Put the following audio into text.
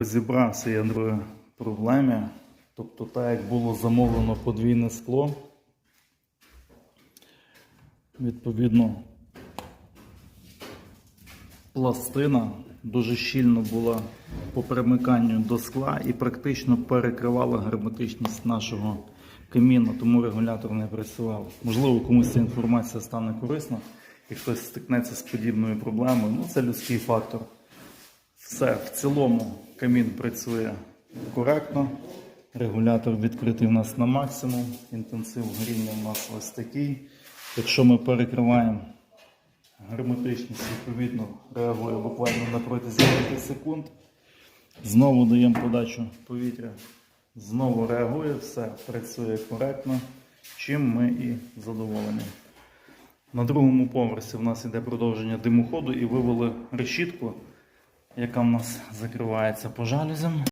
Розібрався я в проблемі. Тобто, так як було замовлено подвійне скло, відповідно, пластина дуже щільно була по примиканню до скла і практично перекривала герметичність нашого каміну, тому регулятор не працював. Можливо, комусь ця інформація стане корисна, і хтось стикнеться з подібною проблемою. Ну, це людський фактор. Все, в цілому камін працює коректно. Регулятор відкритий у нас на максимум. Інтенсив горіння у нас ось такий. Якщо ми перекриваємо герметичність, відповідно реагує буквально на протязі 5 секунд. Знову даємо подачу повітря. Знову реагує, все працює коректно, чим ми і задоволені. На другому поверсі в нас йде продовження димоходу і вивели решітку, яка в нас закривається по жалюзям.